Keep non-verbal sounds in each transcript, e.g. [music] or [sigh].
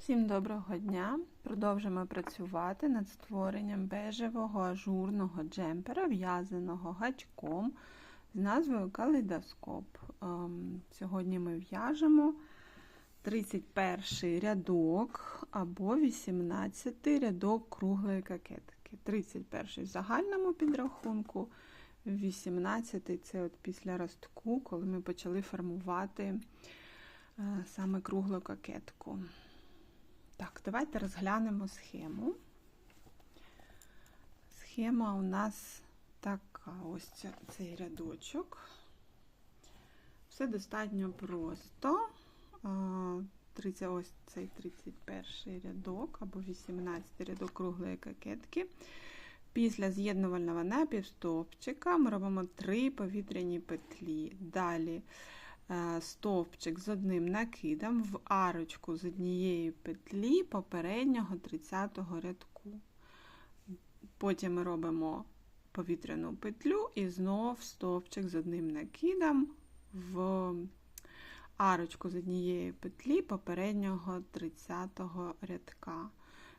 Всім доброго дня! Продовжимо працювати над створенням бежевого ажурного джемпера, в'язаного гачком з назвою Калейдоскоп. Ем, Сьогодні ми в'яжемо 31 рядок або 18 рядок круглої кокетки. 31 в загальному підрахунку, 18 це от після ростку, коли ми почали формувати е, саме круглу кокетку. Так, давайте розглянемо схему. Схема у нас така, ось цей рядочок. Все достатньо просто. Ось цей 31 рядок або 18 рядок круглої кокетки. Після з'єднувального напівстовпчика ми робимо 3 повітряні петлі. Далі стовпчик з одним накидом в арочку з однієї петлі попереднього 30-го рядку. Потім ми робимо повітряну петлю і знов стовпчик з одним накидом в арочку з однієї петлі попереднього 30-го рядка.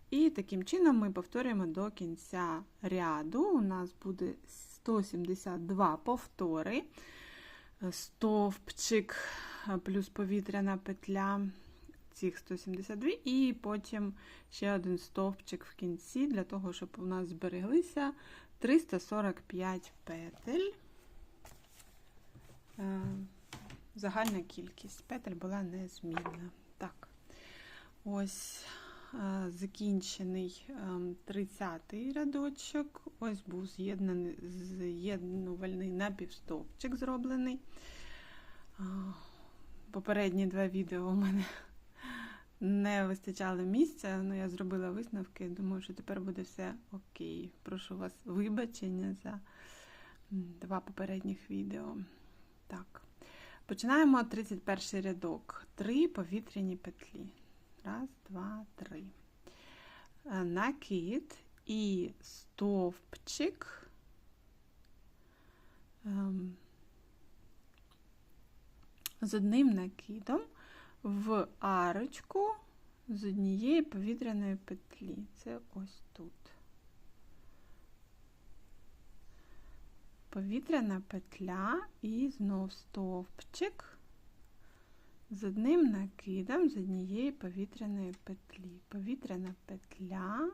І таким чином ми повторюємо до кінця ряду. У нас буде 172 повтори стовпчик плюс повітряна петля цих 172, і потім ще один стовпчик в кінці, для того, щоб у нас збереглися 345 петель. Е, Загальна кількість петель була незмінна. Так, ось е, закінчений 30-й рядочок. Ось був з'єднаний з'єднувальний напівстовпчик зроблений. Попередні два відео у мене [laughs] не вистачало місця, але я зробила висновки. Думаю, що тепер буде все окей. Прошу вас вибачення за два попередніх відео. Так. Починаємо 31 рядок. Три повітряні петлі. Раз, два, три. Накид і стовпчик. Ем, з одним накидом в арочку з однієї повітряної петлі. Це ось тут. Повітряна петля і знов стовпчик з одним накидом з однієї повітряної петлі. Повітряна петля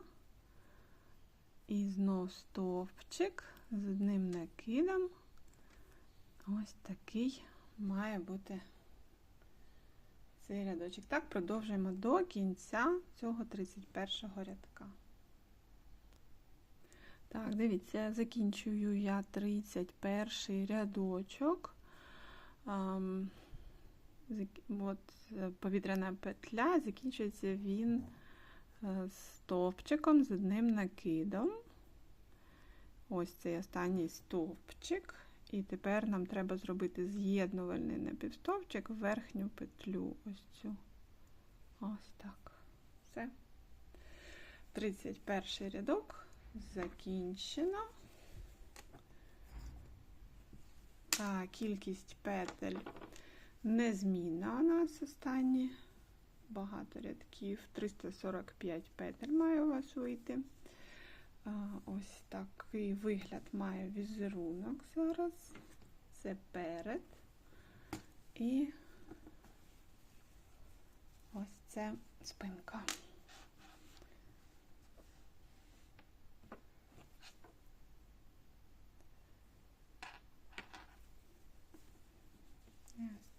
і знов стовпчик з одним накидом. Ось такий має бути цей рядочок. Так, продовжуємо до кінця цього 31-го рядка. Так, дивіться, закінчую я 31 рядочок. От, повітряна петля, закінчується він е, стовпчиком з одним накидом. Ось цей останній стовпчик. І тепер нам треба зробити з'єднувальний напівстовпчик в верхню петлю. Ось цю. Ось так. Все. 31 рядок закінчено. А, кількість петель незмінна у нас останні. Багато рядків. 345 петель має у вас вийти. Ось такий вигляд має візерунок зараз. Це перед. І ось це спинка. І ось